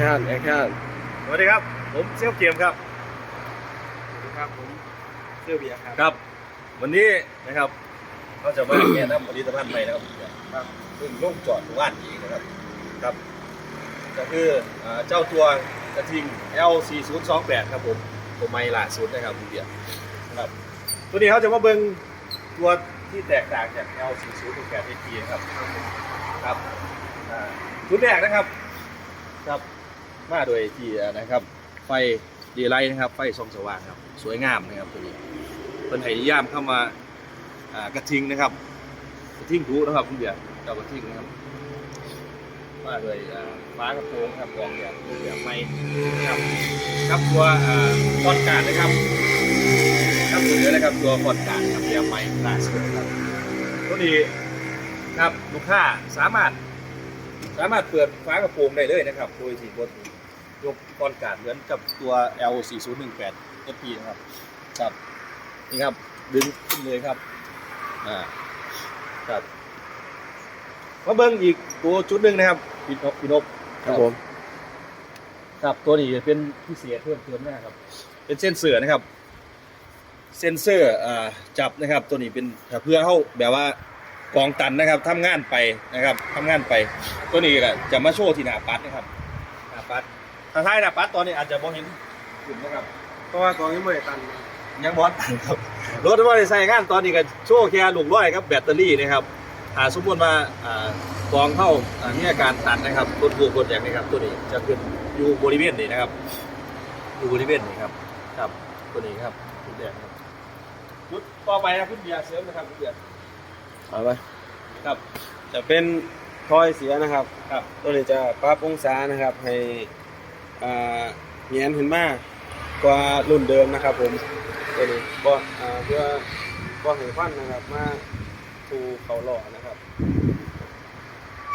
ชั่นแอคชั่นสวัสดีครับ ผมเซลเกมครับสวัสดีครับผมเสื้อเบียร์ครับ ครับ วันนี้นะครับเราจะมาแนะนำผลิตภัณฑ์ใหม่นะครับครับซึ่งลงจอดว่านอีกนะครับครับ ก็คืออ่าเจ้าตัวกระทิง L4028 ครับผมตัวใหม่ล่าสุดนะครับคุณเบียร์ครับ ตัวนี้เขาจะมาเบิ่งตัวที่แตกต่างจาก L4028 HT ครับครับอ่าชุดแรกนะครับ ครับ มาโดยที่นะครับไฟดีไลท์นะครับไฟส่องสว่างครับสวยงามนะครับตัวนี้เป็นไหนิยามเข้ามากระทิงนะครับ กระทิงทูนะครับคุณเบียร์เจ้ากระทิงนะครับมาโดยฟ้ากระโปรงครับกองแบบแบบไม้นะครับครับตัวอ่าคอนการดนะครับครับตัวนี้นะครับตัวคอนการดครับแบบไม้ล่าสครับตัวนี้ครับลูกค้าสามารถสามารถเปิดฝากระโปรงได้เลยนะครับ โดยที่บน ยกก้อนการดเหมือนกับตัว L4018 FP นะครับครับนี่ครับดึงขึ้นเลยครับอ่าครับมาเบิ้งอีกตัวจุดหนึ่งนะครับพี่นกพี่นกครับผมครับตัวนี้เป็นพิเศษเพิ่มเติมนะครับ เป็นเส้นเสือนะครับ เซนเซอร์อ่าจับนะครับ ตัวนี้เป็นเพื่อเข้าแบบว่ากองตันนะครับทำงานไปนะครับทำงานไป ตัวนี้ก็จะมาโชว์ที่หน้าปัดนะครับหน้าปัด ถ้าท้ายหน้าปัดตอนนี้อาจจะมองเห็นขึ้นนะครับเพราะว่ากองนี้ไม่ได้ตันยังบอสตันครับรถว่าใส่งานตอนนี้ก็โชว์แค่ลูกร้อยครับแบตเตอรี่นะครับถ้าสมมติว่าอ่ากองเข้าอ่ามีอาการตันนะครับรถบูรถอย่างนี้ครับ ตัวนี้จะขึ้นอยู่บริเวณนี้นะครับ อยู่บริเวณนี้ครับครับตัวนี้ครับจุดแดงครับจุดต่อไปนะคุณเบียร์เสริมนะครับคุณเบียร์เอาไปครับจะเป็นทอยเสียนะครับ ครับ ตัวนี้จะปรับองศานะครับให้อ่า เงียนขึ้นมากกว่ารุ่นเดิมนะครับ ผมตัวนี้ก็อ่าเพื่อก็ให้ควันนะครับมาทูเขาหล่อนะครับ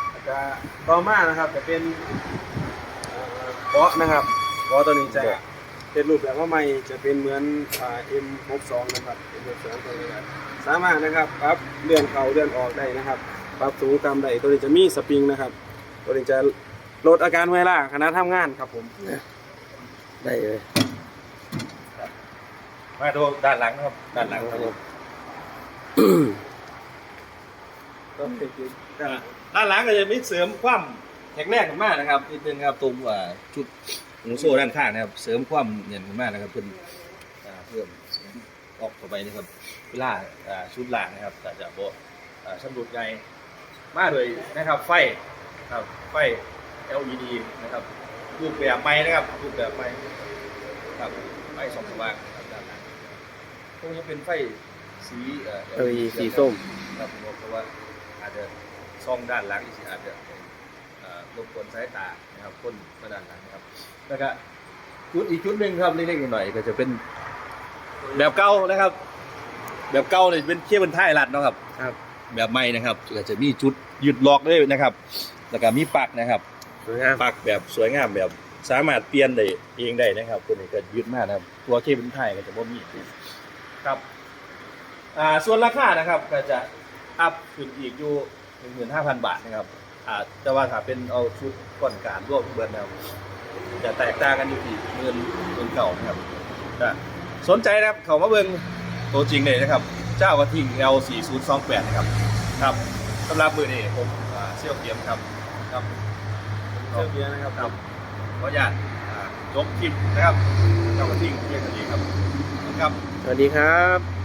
แล้วจะต่อมานะครับจะเป็นอ่าเบาะนะครับเบาะตัวนี้จะเป็นรูปแบบว่าใหม่จะเป็นเหมือนอ่า M62 นะครับ M62 ตัวนี้ครับสามารถนะครับปรับเลื่อนเขาเลื่อนออกได้นะครับปรับสูงต่ำได้ตัวนี้จะมีสปริงนะครับ ตัวนี้จะ ลดอาการเมื่อยล้าขณะทำงานครับผม ได้เลยมาดูด้านหลังครับ ด้านหลังครับผมก็เป็นจุดด้านหลังก็จะมีเสริมความแข็งแรงขึ้นมากนะครับนิดนึงครับตรงว่าชุดหนูโซ่ด้านข้างนะครับ เสริมความเนียนขึ้นมากนะครับเพิ่มอ่าเพิ่มออกเข้าไปนะครับเวลาอ่าชุดล่างนะครับแต่จะโบอ่าชำรุดไงมาโดยนะครับ ไฟครับไฟ LED นะครับรูปแบบไม้นะครับรูปแบบไม้ครับไฟส่องสว่างนะครับด้านหลังพวกนี้เป็นไฟสีเอ่อเออสีส้ม ครับผมเพราะว่าอาจจะซ่องด้านหลังอีกอาจจะเอ่อรบกวนสายตานะครับคนมาด้านหลังนะครับ แล้วก็ชุดอีกชุดหนึ่งครับเล็กๆหน่อยๆก็จะเป็นแบบเก่านะครับ แบบเก่าเลยเป็นเคียบเป็นท้ายรัดเนาะครับ ครับ แบบใหม่นะครับก็จะมีจุดยึดล็อกด้วยนะครับ แล้วก็มีปลักนะครับ สวยงามปลักแบบสวยงามแบบสามารถเปลี่ยนได้เองได้นะครับ ตัวนี้ก็ยึดมากนะครับ ตัวเคเบิลไทยก็จะบ่มีครับอ่าส่วนราคานะครับก็จะอัพขึ้นอีกอยู่หนึ่งหมื่นห้าพันบาทนะครับอ่าแต่ว่าถ้าเป็นเอาชุดก่อนการร่วมเบิร์นะครับจะแตกต่างกันอยู่ที่เงินเงินเก่านะครับก็สนใจนะครับเขามาเบิ่งตัวจริงเลยนะครับ เจ้ากระทิง L4028 นะครับครับสำหรับมือนี้ผมอ่าเซี่ยวเกียมครับครับ เสื้อเบียนะครับครับขออนุญาตจบคลิปนะครับเจ้ากระทิงเพียงเท่านี้ครับครับ สวัสดีครับ